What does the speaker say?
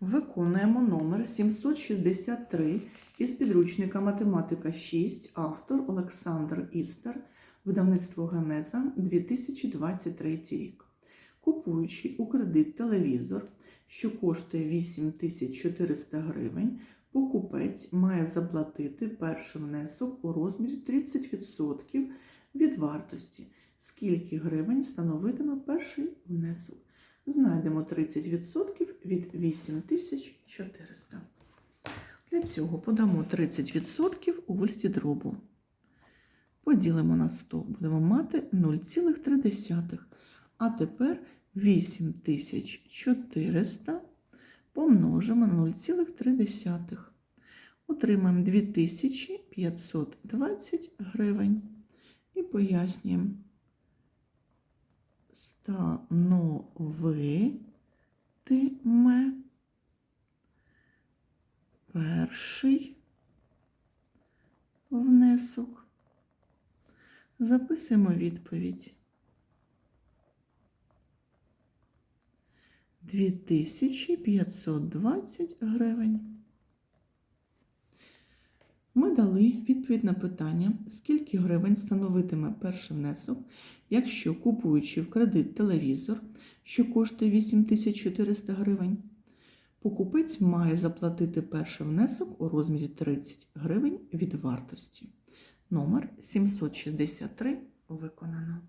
Виконуємо номер 763 із підручника Математика 6, автор Олександр Істер, видавництво Генеза 2023 рік. Купуючи у кредит телевізор, що коштує 8400 гривень, покупець має заплатити перший внесок у розмірі 30% від вартості. Скільки гривень становитиме перший внесок? Знайдемо 30% від 8400. Для цього подамо 30% у вигляді дробу. Поділимо на 100, будемо мати 0,3. А тепер 8400 помножимо на 0,3. Отримаємо 2520 гривень. І пояснюємо становитиме перший внесок. Записуємо відповідь. 2520 гривень. Ми дали відповідь на питання, скільки гривень становитиме перший внесок, якщо купуючи в кредит телевізор, що коштує 8400 гривень, покупець має заплатити перший внесок у розмірі 30 гривень від вартості. Номер 763 виконано.